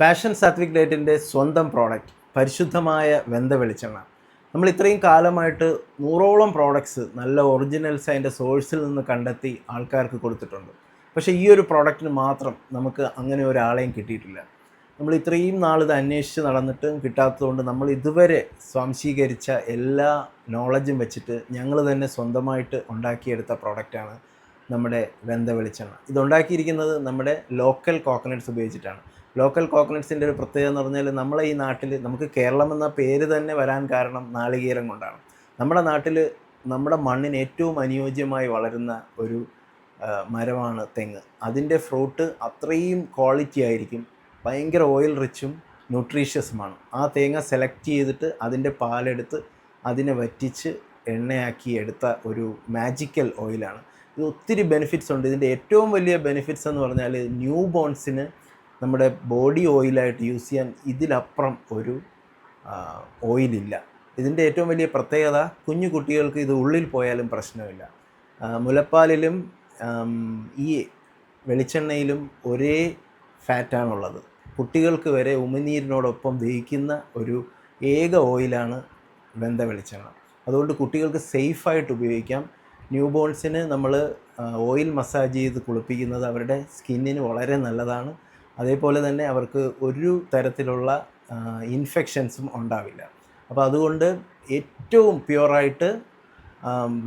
Passion Satwik ഡേറ്റിന്റെ സ്വന്തം product പരിശുദ്ധമായ വെന്ത വെളിച്ചെണ്ണ. നമ്മൾ ഇത്രയും കാലമായിട്ട് നൂറോളം പ്രോഡക്ട്സ് നല്ല ഒറിജിനൽസ് അതിന്റെ സോഴ്സിൽ നിന്ന് കണ്ടെത്തി ആൾക്കാർക്ക് കൊടുത്തിട്ടുണ്ട്. പക്ഷേ ഈ ഒരു പ്രോഡക്റ്റിന് മാത്രം നമുക്ക് അങ്ങനെ ഒരാളെയും കിട്ടിയിട്ടില്ല. നമ്മൾ ഇത്രയും നാൾ ഇത് അന്വേഷിച്ച് നടന്നിട്ടും കിട്ടാത്തതുകൊണ്ട് നമ്മൾ ഇതുവരെ സ്വാംശീകരിച്ച എല്ലാ നോളജും വെച്ചിട്ട് ഞങ്ങൾ തന്നെ സ്വന്തമായിട്ട് ഉണ്ടാക്കിയെടുത്ത പ്രോഡക്റ്റാണ് നമ്മുടെ വെന്ത വെളിച്ചെണ്ണ. ഇതുണ്ടാക്കിയിരിക്കുന്നത് നമ്മുടെ ലോക്കൽ കോക്കനട്ട്സ് ഉപയോഗിച്ചിട്ടാണ്. ലോക്കൽ കോക്കനട്ട്സിന്റെ ഒരു പ്രത്യേകത എന്ന് പറഞ്ഞാൽ നമ്മളെ ഈ നാട്ടിൽ നമുക്ക് കേരളം എന്ന പേര് തന്നെ വരാൻ കാരണം നാളികേരം കൊണ്ടാണ്. നമ്മുടെ നാട്ടിൽ നമ്മുടെ മണ്ണിന് ഏറ്റവും അനുയോജ്യമായി വളരുന്ന ഒരു മരമാണ് തെങ്ങ്. അതിന്റെ ഫ്രൂട്ട് അത്രയും ക്വാളിറ്റി ആയിരിക്കും ഭയങ്കര ഓയിൽ റിച്ചും ന്യൂട്രീഷ്യസുമാണ് ആ തേങ്ങ സെലക്ട് ചെയ്തിട്ട് അതിന്റെ പാലെടുത്ത് അതിനെ വറ്റിച്ച് എണ്ണയാക്കി എടുത്ത ഒരു മാജിക്കൽ ഓയിലാണ് ഇത് ഒത്തിരി ബെനിഫിറ്റ്സ് ഉണ്ട്. ഇതിന്റെ ഏറ്റവും വലിയ ബെനിഫിറ്റ്സ് എന്ന് പറഞ്ഞാൽ ന്യൂ ബോൺസിന് നമ്മുടെ ബോഡി ഓയിലായിട്ട് യൂസ് ചെയ്യാൻ ഇതിലപ്പുറം ഒരു ഓയിലില്ല. ഇതിന്റെ ഏറ്റവും വലിയ പ്രത്യേകത കുഞ്ഞു കുട്ടികൾക്ക് ഇത് ഉള്ളിൽ പോയാലും പ്രശ്നമില്ല. മുലപ്പാലിലും ഈ വെളിച്ചെണ്ണയിലും ഒരേ ഫാറ്റാണുള്ളത്. കുട്ടികൾക്ക് വരെ ഉമിനീരിനോടൊപ്പം ദഹിക്കുന്ന ഒരു ഏക ഓയിലാണ് വെന്ത വെളിച്ചെണ്ണ. അതുകൊണ്ട് കുട്ടികൾക്ക് സേഫായിട്ട് ഉപയോഗിക്കാം. ന്യൂ ബോൺസിന് നമ്മൾ ഓയിൽ മസാജ് ചെയ്ത് കുളിപ്പിക്കുന്നത് അവരുടെ സ്കിന്നിന് വളരെ നല്ലതാണ്. അതേപോലെ തന്നെ അവർക്ക് ഒരു തരത്തിലുള്ള ഇൻഫെക്ഷൻസും ഉണ്ടാവില്ല. അപ്പോൾ അതുകൊണ്ട് ഏറ്റവും പ്യുവറായിട്ട്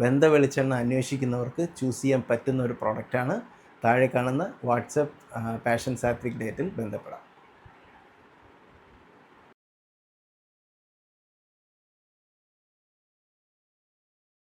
വെന്ത വെളിച്ചെണ്ണ അന്വേഷിക്കുന്നവർക്ക് ചൂസ് ചെയ്യാൻ പറ്റുന്ന ഒരു പ്രോഡക്റ്റാണ് താഴെ കാണുന്ന വാട്സപ്പ് പാഷൻ സാത്വിക് ഡേറ്റിൽ ബന്ധപ്പെടാം.